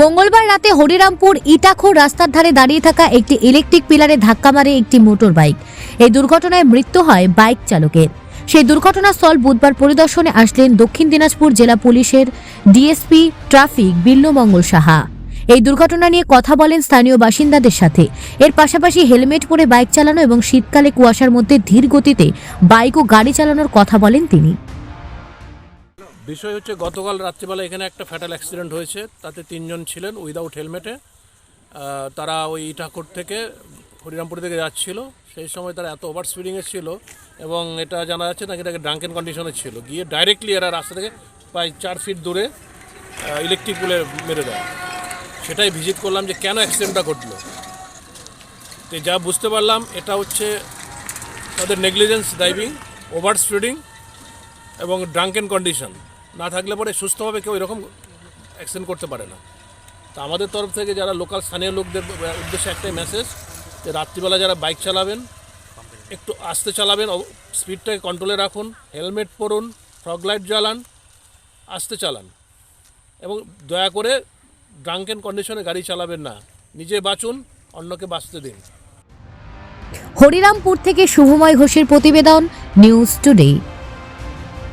মঙ্গলবার রাতে হরিরামপুর ইটাখো রাস্তার ধারে দাঁড়িয়ে থাকা একটি ইলেকট্রিক পিলারে ধাক্কা মারে একটি মোটর বাইক এই দুর্ঘটনায় মৃত্যু হয় বাইক চালকের। সেই দুর্ঘটনাস্থল বুধবার পরিদর্শনে আসলেন দক্ষিণ দিনাজপুর জেলা পুলিশের ডিএসপি ট্রাফিক বিল্লমঙ্গল সাহা। এই দুর্ঘটনা নিয়ে কথা বলেন স্থানীয় বাসিন্দাদের সাথে। এর পাশাপাশি হেলমেট পরে বাইক চালানো এবং শীতকালে কুয়াশার মধ্যে ধীর গতিতে বাইক ও গাড়ি চালানোর কথা বলেন তিনি। বিষয় হচ্ছে, গতকাল রাত্রিবেলা এখানে একটা ফ্যাটাল অ্যাক্সিডেন্ট হয়েছে। তাতে তিনজন ছিলেন উইদাউট হেলমেটে তারা ওই ইটাকোট থেকে হরিরামপুর থেকে যাচ্ছিল। সেই সময় তারা এত ওভার স্পিডিংয়ে ছিল এবং এটা জানা যাচ্ছে নাকি এটাকে ড্রাঙ্কেন কন্ডিশনে ছিল। গিয়ে ডাইরেক্টলি এরা রাস্তা থেকে প্রায় চার ফিট দূরে ইলেকট্রিক পুলে মেরে দেয়। সেটাই ভিজিট করলাম যে কেন অ্যাক্সিডেন্টটা ঘটলো। তো যা বুঝতে পারলাম, এটা হচ্ছে তাদের নেগলিজেন্স ড্রাইভিং ওভার স্পিডিং এবং ড্রাঙ্কেন কন্ডিশন না থাকলে পরে সুস্থভাবে কেউ এরকম অ্যাক্সিডেন্ট করতে পারে না। তা আমাদের তরফ থেকে যারা লোকাল স্থানীয় লোকদের উদ্দেশ্যে একটাই মেসেজ যে রাত্রিবেলা যারা বাইক চালাবেন, একটু আস্তে চালাবেন স্পিডটাকে কন্ট্রোলে রাখুন হেলমেট পরুন ফগ লাইট জ্বালান, আস্তে চালান। এবং দয়া করে ড্রাঙ্কেন কন্ডিশনে গাড়ি চালাবেন না। নিজে বাঁচুন, অন্যকে বাঁচতে দিন। হরিরামপুর থেকে শুভময় ঘোষের প্রতিবেদন নিউজ টুডে